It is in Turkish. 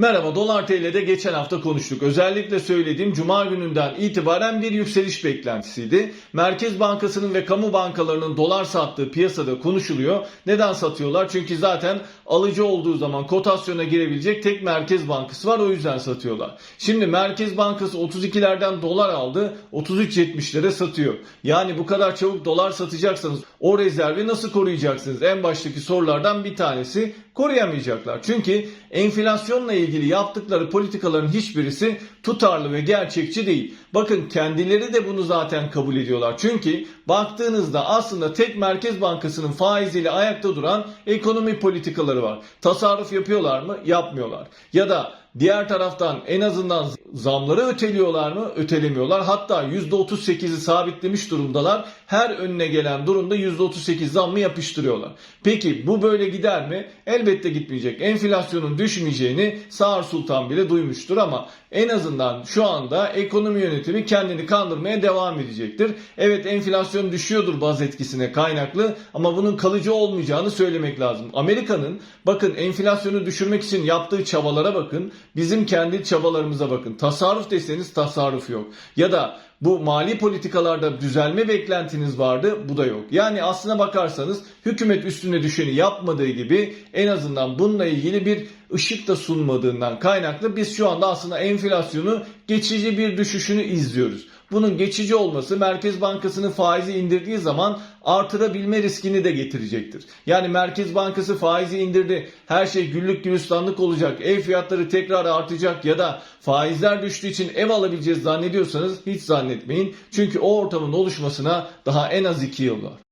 Merhaba Dolar TL'de geçen hafta konuştuk. Özellikle söylediğim cuma gününden itibaren bir yükseliş beklentisiydi. Merkez Bankası'nın ve kamu bankalarının dolar sattığı piyasada konuşuluyor. Neden satıyorlar? Çünkü zaten alıcı olduğu zaman kotasyona girebilecek tek Merkez Bankası var o yüzden satıyorlar. Şimdi Merkez Bankası 32'lerden dolar aldı 33.70'lere satıyor. Yani bu kadar çabuk dolar satacaksanız o rezervi nasıl koruyacaksınız? En baştaki sorulardan bir tanesi koruyamayacaklar. Çünkü enflasyonla ilgili yaptıkları politikaların hiçbirisi tutarlı ve gerçekçi değil. Bakın kendileri de bunu zaten kabul ediyorlar. Çünkü baktığınızda aslında tek Merkez Bankası'nın faiziyle ayakta duran ekonomi politikaları var. Tasarruf yapıyorlar mı? Yapmıyorlar. Ya da diğer taraftan en azından zamları öteliyorlar mı? Ötelemiyorlar. Hatta %38'i sabitlemiş durumdalar. Her önüne gelen durumda %38 zammı yapıştırıyorlar. Peki bu böyle gider mi? Elbette gitmeyecek. Enflasyonun düşmeyeceğini Sağır Sultan bile duymuştur ama en azından şu anda ekonomi yönetimi kendini kandırmaya devam edecektir. Evet enflasyon düşüyordur baz etkisine kaynaklı ama bunun kalıcı olmayacağını söylemek lazım. Amerika'nın bakın enflasyonu düşürmek için yaptığı çabalara bakın. Bizim kendi çabalarımıza bakın. Tasarruf deseniz tasarruf yok. Ya da bu mali politikalarda düzelme beklentiniz vardı bu da yok. Yani aslına bakarsanız hükümet üstüne düşeni yapmadığı gibi en azından bununla ilgili bir ışık da sunmadığından kaynaklı biz şu anda aslında enflasyonu geçici bir düşüşünü izliyoruz. Bunun geçici olması Merkez Bankası'nın faizi indirdiği zaman artırabilme riskini de getirecektir. Yani Merkez Bankası faizi indirdi. Her şey güllük gülistanlık olacak. Ev fiyatları tekrar artacak ya da faizler düştüğü için ev alabileceğiz zannediyorsanız hiç zannetmeyin. Çünkü o ortamın oluşmasına daha en az 2 yıl var.